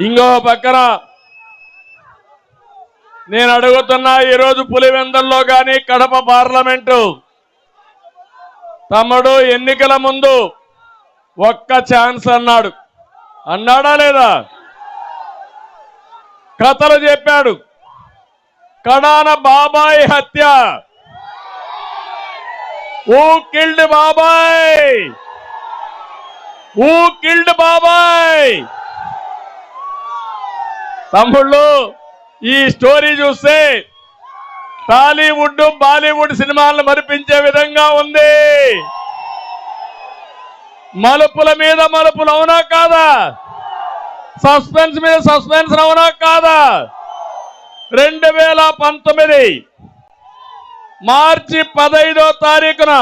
ఇంకో పక్కన నేను అడుగుతున్నా ఈరోజు పులివెందల్లో కానీ కడప పార్లమెంటు తమ్ముడు ఎన్నికల ముందు ఒక్క ఛాన్స్ అన్నాడు. అన్నాడా లేదా? కథలు చెప్పాడు. కడాన బాబాయ్ హత్య. ఊ కిల్డ్ బాబాయ్? ఊ కిల్డ్ బాబాయ్? తమ్ముళ్ళు ఈ స్టోరీ చూస్తే టాలీవుడ్ బాలీవుడ్ సినిమాలను మరిపించే విధంగా ఉంది. మలుపుల మీద మలుపులు అవునా కాదా? సస్పెన్స్ మీద సస్పెన్స్ అవునా కాదా? రెండు వేల పంతొమ్మిది మార్చి పదైదో తారీఖున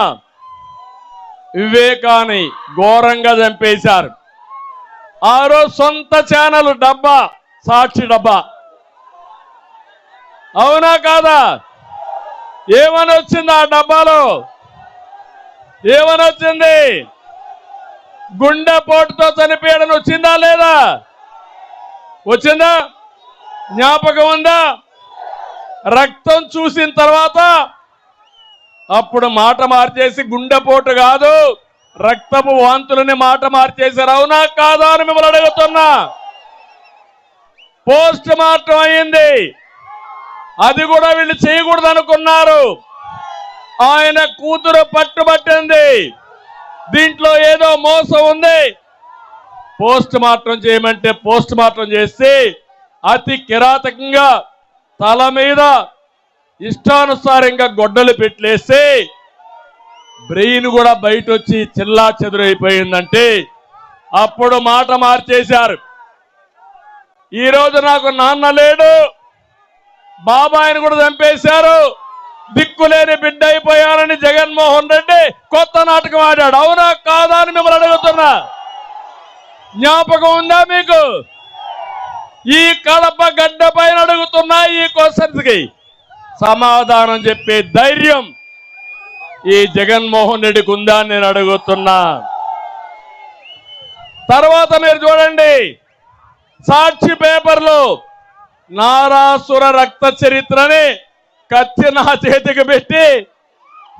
వివేకాన్ని ఘోరంగా చంపేశారు. ఆ రోజు సొంత ఛానల్ డబ్బా సాక్షి డబ్బా. అవునా కాదా? ఏమని వచ్చింది ఆ డబ్బాలో? ఏమని వచ్చింది? గుండెపోటుతో చనిపోయాడని వచ్చిందా లేదా? వచ్చిందా? జ్ఞాపకం ఉందా? రక్తం చూసిన తర్వాత అప్పుడు మాట మార్చేసి గుండెపోటు కాదు రక్తపు వాంతులని మాట మార్చేశారు. అవునా కాదా అని మిమ్మల్ని అడుగుతున్నా. పోస్ట్ మార్టం అయింది. అది కూడా వీళ్ళు చేయకూడదు అనుకున్నారు ఆయన కూతురు పట్టుబట్టింది. దీంట్లో ఏదో మోసం ఉంది. పోస్ట్ మార్టం చేయమంటే పోస్ట్ మార్టం చేసి అతి కిరాతకంగా తల మీద ఇష్టానుసారంగా గొడ్డలు పెట్టలేసి బ్రెయిన్ కూడా బయట వచ్చి చిల్లా చెదురైపోయిందంటే అప్పుడు మాట మార్చేశారు. ఈరోజు నాకు నాన్న లేడు. బాబాయిని కూడా చంపేశారు. దిక్కులేని బిడ్డ అయిపోయానని జగన్మోహన్ రెడ్డి కొత్త నాటకం ఆడాడు. అవునా కాదా అని మిమ్మల్ని అడుగుతున్నా. జ్ఞాపకం ఉందా మీకు? ఈ కడప గడ్డ పైన అడుగుతున్నా ఈ క్వశ్చన్స్కి. సమాధానం చెప్పే ధైర్యం ఈ జగన్మోహన్ రెడ్డికి ఉందా నేను అడుగుతున్నా. తర్వాత మీరు చూడండి. సాక్షి పేపర్లో నారాసుర రక్త చరిత్రని కత్తి నా చేతికి పెట్టి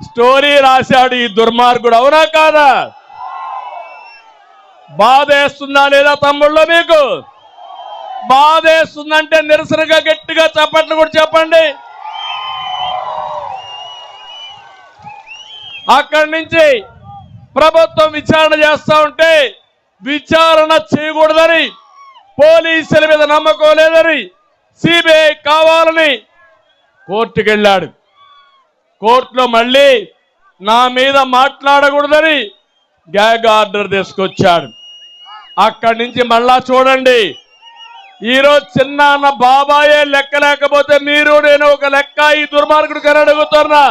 స్టోరీ రాశాడు ఈ దుర్మార్గుడు. అవునా కాదా? బాధేస్తుందా లేదా తమ్ముళ్ళు మీకు? బాధేస్తుందంటే నిరసనగా గట్టిగా చెప్పట్లు కూడా చెప్పండి. అక్కడి నుంచి ప్రభుత్వం విచారణ చేస్తా ఉంటే విచారణ చేయకూడదని పోలీసుల మీద నమ్మకం లేదని సిబిఐ కావాలని కోర్టుకు వెళ్ళాడు కోర్టులో మళ్ళీ నా మీద మాట్లాడకూడదని గ్యాగ్ ఆర్డర్ తీసుకొచ్చాడు. అక్కడి నుంచి మళ్ళా చూడండి. ఈరోజు చిన్న అన్న బాబాయే లెక్క లేకపోతే మీరు నేను ఒక లెక్క ఈ దుర్మార్గుడు కని అడుగుతున్నా.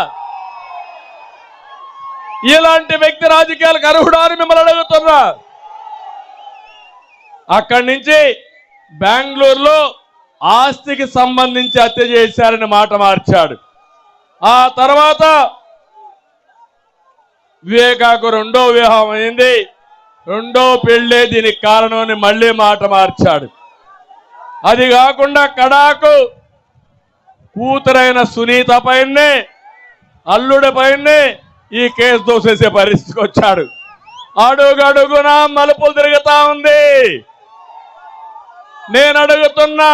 ఇలాంటి వ్యక్తి రాజకీయాలకు అర్హుడా అని మిమ్మల్ని అడుగుతున్నా. అక్కడి నుంచి బెంగళూరులో ఆస్తికి సంబంధించి హత్య చేశారని మాట మార్చాడు. ఆ తర్వాత వివేకాకు రెండో వివాహం అయింది. రెండో పెళ్ళే దీనికి కారణం అని మళ్ళీ మాట మార్చాడు. అది కాకుండా కడాకు కూతురైన సునీత పైనే అల్లుడి పైనే ఈ కేసు దోసేసే పరిస్థితికి వచ్చాడు. అడుగడుగున మలుపులు తిరుగుతా ఉంది. నేను అడుగుతున్నా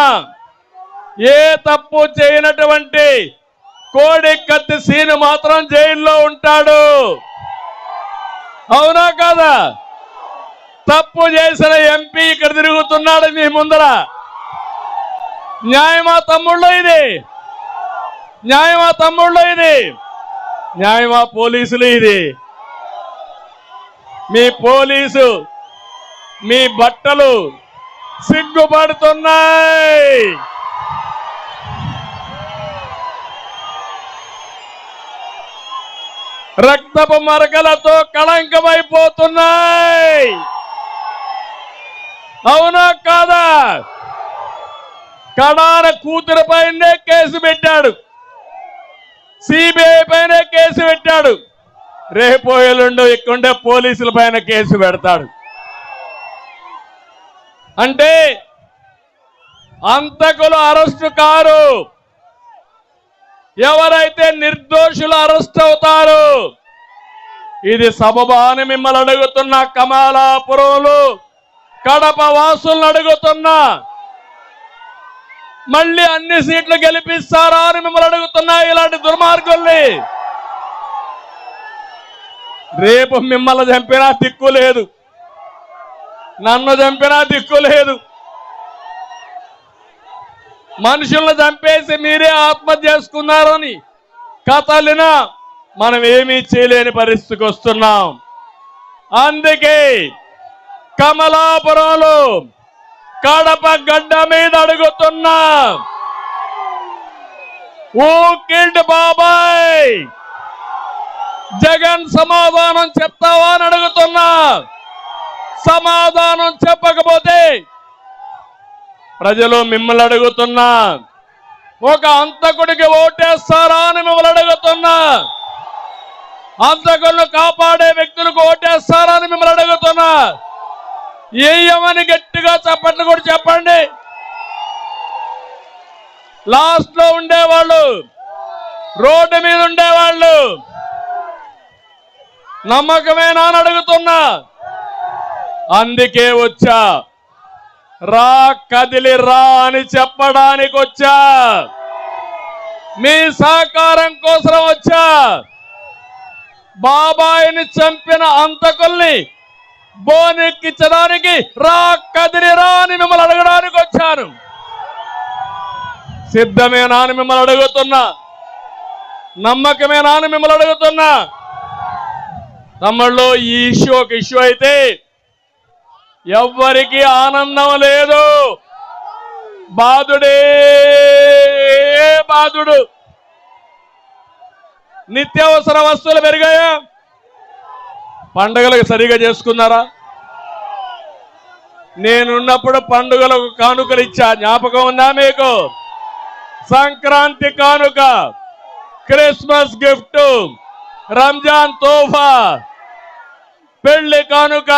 ఏ తప్పు చేయనటువంటి కోడి కత్తి సీను మాత్రం జైల్లో ఉంటాడు. అవునా కాదా? తప్పు చేసిన ఎంపీ ఇక్కడ తిరుగుతున్నాడు మీ ముందర. న్యాయమా తమ్ముళ్ళు ఇది? న్యాయమా తమ్ముళ్ళు ఇది? న్యాయమా పోలీసులు ఇది? మీ పోలీసు మీ బట్టలు సిగ్గుపడుతున్నాయి. రక్తపు మరకలతో కళంకమైపోతున్నాయి. అవునా కాదా? కడాన కూతురు పైనే కేసు పెట్టాడు. సిబిఐ పైన కేసు పెట్టాడు. రేపు ఎల్లుండో ఇక్కడే పోలీసుల పైన కేసు పెడతాడు. అంటే అంతకులు అరెస్టు కారు. ఎవరైతే నిర్దోషులు అరెస్ట్ అవుతారు ఇది సబబా అని మిమ్మల్ని అడుగుతున్న కమలాపురంలో కడప వాసులను అడుగుతున్నా మళ్ళీ అన్ని సీట్లు గెలిపిస్తారా అని మిమ్మల్ని అడుగుతున్నా ఇలాంటి దుర్మార్గుల్ని. రేపు మిమ్మల్ని చంపినా దిక్కు లేదు. నన్ను చంపినా దిక్కు లేదు. మనుషులను చంపేసి మీరే ఆత్మహత్య చేసుకున్నారని కథలినా మనం ఏమీ చేయలేని పరిస్థితికి వస్తున్నాం. అందుకే కమలాపురంలో కడప గడ్డ మీద అడుగుతున్నా. ఓ బాబాయ్ జగన్ సమాధానం చెప్తావా అని అడుగుతున్నా. సమాధానం చెప్పకపోతే ప్రజలు మిమ్మల్ని అడుగుతున్నా ఒక అంతకుడికి ఓటేస్తారా అని మిమ్మల్ని అడుగుతున్నా అంతకులను కాపాడే వ్యక్తులకు ఓటేస్తారా అని మిమ్మల్ని అడుగుతున్నా. ఏయమని గట్టిగా చప్పట్లు కూడా చెప్పండి. లాస్ట్లో ఉండేవాళ్ళు రోడ్డు మీద ఉండేవాళ్ళు నమ్మకమేనా అని అడుగుతున్నా. అందుకే వచ్చా. రా కదిలి రా అని చెప్పడానికి వచ్చా. మీ సహకారం కోసం వచ్చా. బాబాయిని చంపిన అంతకుల్ని బోనెక్కించడానికి రా కదిలి రా అని మిమ్మల్ని అడగడానికి వచ్చాను. సిద్ధమేనా అని మిమ్మల్ని అడుగుతున్నా. నమ్మకమేనా అని మిమ్మల్ని అడుగుతున్నా. తమ్ముళ్ళు ఈ ఇష్యూ ఒక ఇష్యూ అయితే ఎవ్వరికి ఆనందం లేదు. బాధుడే బాధుడు. నిత్యావసర వస్తువులు పెరిగాయా? పండుగలకు సరిగా చేసుకున్నారా? నేనున్నప్పుడు పండుగలకు కానుకలు ఇచ్చా. జ్ఞాపకం ఉందా మీకు? సంక్రాంతి కానుక క్రిస్మస్ గిఫ్ట్ రంజాన్ తోఫా పెళ్ళి కానుక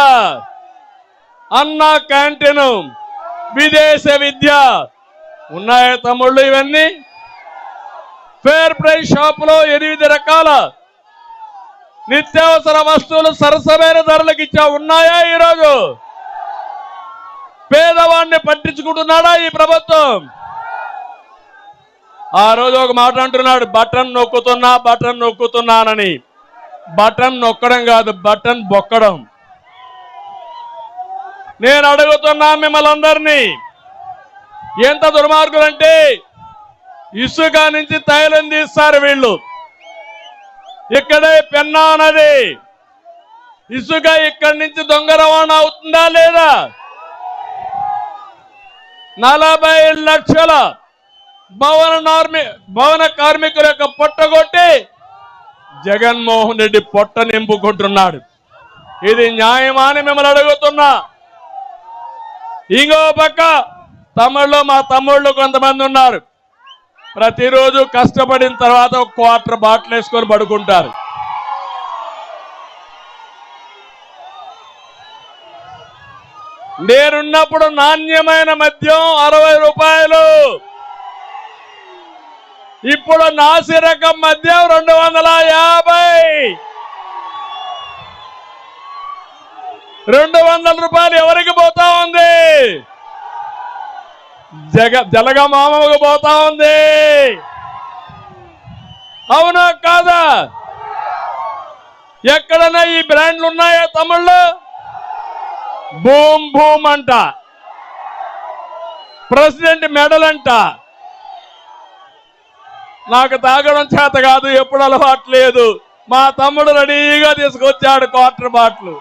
అన్న క్యాంటీన్ విదేశ విద్య. ఉన్నాయా తమ్ముళ్ళు ఇవన్నీ? ఫేర్ ప్రైస్ షాప్లో ఎనిమిది రకాల నిత్యావసర వస్తువులు సరసమైన ధరలకు ఇచ్చా ఉన్నాయా ఈరోజు? పేదవాడిని పట్టించుకుంటున్నాడా ఈ ప్రభుత్వం? ఆ రోజు ఒక మాట అంటున్నాడు బటన్ నొక్కుతున్నా బటన్ నొక్కుతున్నానని. బటన్ నొక్కడం కాదు బటన్ బొక్కడం. నేను అడుగుతున్నా మిమ్మల్ని అందరినీ. ఎంత దుర్మార్గులంటే ఇసుక నుంచి తైలం తీస్తారు వీళ్ళు. ఇక్కడే పెన్నా నది. ఇసుక ఇక్కడి నుంచి దొంగ రవాణా అవుతుందా లేదా? నలభై లక్షల భవన నార్మి భవన కార్మికుల యొక్క పొట్టగొట్టి జగన్మోహన్ రెడ్డి పొట్ట నింపుకుంటున్నాడు. ఇది న్యాయమా అని మిమ్మల్ని అడుగుతున్నా. ఇంకో పక్క తమ్ముళ్ళు మా తమ్ముళ్ళు కొంతమంది ఉన్నారు. ప్రతిరోజు కష్టపడిన తర్వాత ఒక క్వార్టర్ బాటిల్ వేసుకొని పడుకుంటారు. నేనున్నప్పుడు నాణ్యమైన మద్యం అరవై రూపాయలు. ఇప్పుడు నాసిరకం మద్యం రెండు వందల యాభై. రెండు వందల రూపాయలు ఎవరికి పోతా ఉంది? జగ జలగ మామకు పోతా ఉంది. అవునా కాదా? ఎక్కడన్నా ఈ బ్రాండ్లు ఉన్నాయా తమిళ్ళు భూమ్ భూమ్ అంట. ప్రెసిడెంట్ మెడల్ అంట నాకు తాగడం చేత కాదు ఎప్పుడు అలవాటు లేదు. మా తమ్ముడు రెడీగా తీసుకొచ్చాడు క్వార్టర్ బాట్లు.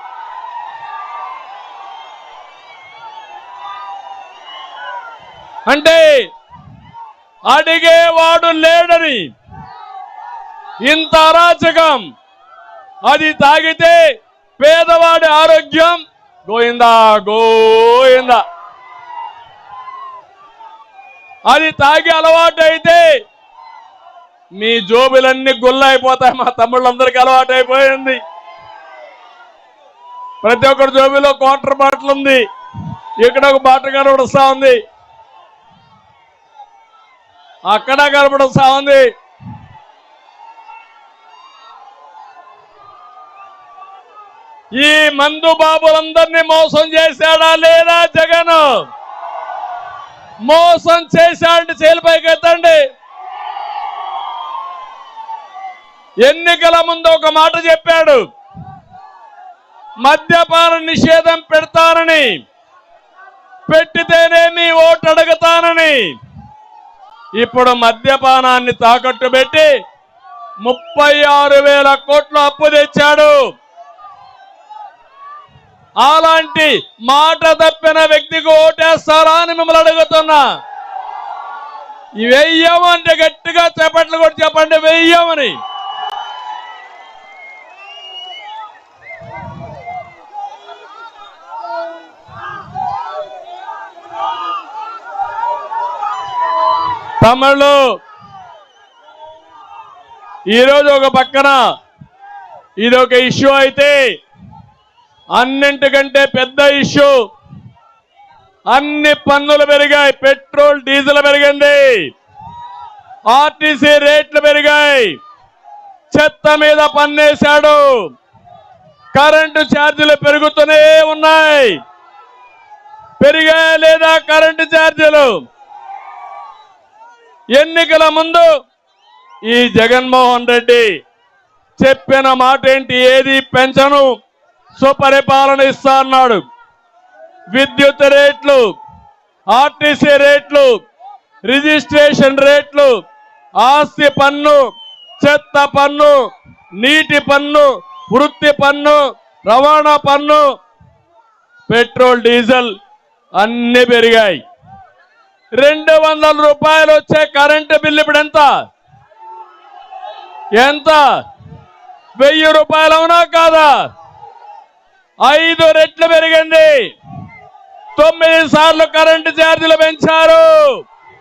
అంటే అడిగేవాడు లేడని ఇంత అరాచకం. అది తాగితే పేదవాడి ఆరోగ్యం గోయిందా? గోయిందా? అది తాగి అలవాటు అయితే మీ జోబులన్నీ గుల్లైపోతాయి. మా తమ్ముళ్ళందరికీ అలవాటు అయిపోయింది ప్రతి ఒక్కరి జోబిలో క్వార్టర్ బాటిల్ ఉంది. ఇక్కడ ఒక బాటిల్ కనబడుస్తా ఉంది. అక్కడ కనపడుస్తా ఉంది ఈ మందు బాబులందరినీ మోసం చేశాడా లేదా జగన్? మోసం చేశాడంటే చేలిపైకి ఎత్తండి. ఎన్నికల ముందు ఒక మాట చెప్పాడు. మద్యపాన నిషేధం పెడతానని పెట్టితేనే మీ ఓటు అడుగుతానని. ఇప్పుడు మద్యపానాన్ని తాకట్టు పెట్టి ముప్పై ఆరు వేల కోట్లు అప్పు తెచ్చాడు. అలాంటి మాట తప్పిన వ్యక్తికి ఓటేస్తారా అని మిమ్మల్ని అడుగుతున్నా. వెయ్యమంటే గట్టిగా చెప్పట్లు కూడా చెప్పండి వెయ్యమని. తమిళ్ళు ఈరోజు ఒక పక్కన ఇది ఒక ఇష్యూ అయితే అన్నింటికంటే పెద్ద ఇష్యూ. అన్ని పన్నులు పెరిగాయి పెట్రోల్ డీజిల్ పెరిగింది. ఆర్టీసీ రేట్లు పెరిగాయి. చెత్త మీద పన్నేశాడు. కరెంటు ఛార్జీలు పెరుగుతూనే ఉన్నాయి. పెరిగాయా లేదా కరెంటు ఛార్జీలు? ఎన్నికల ముందు ఈ జగన్మోహన్ రెడ్డి చెప్పిన మాట ఏంటి ఏది పెంచను? సుపరిపాలన ఇస్తా అన్నాడు విద్యుత్ రేట్లు ఆర్టీసీ రేట్లు రిజిస్ట్రేషన్ రేట్లు ఆస్తి పన్ను చెత్త పన్ను నీటి పన్ను వృత్తి పన్ను రవాణా పన్ను పెట్రోల్ డీజిల్ అన్నీ పెరిగాయి. రెండు వందల రూపాయలు వచ్చే కరెంటు బిల్లు ఇప్పుడు ఎంత? ఎంత? వెయ్యి రూపాయలు అవునా కాదా? ఐదు రెట్లు పెరిగింది. తొమ్మిది సార్లు కరెంటు ఛార్జీలు పెంచారు.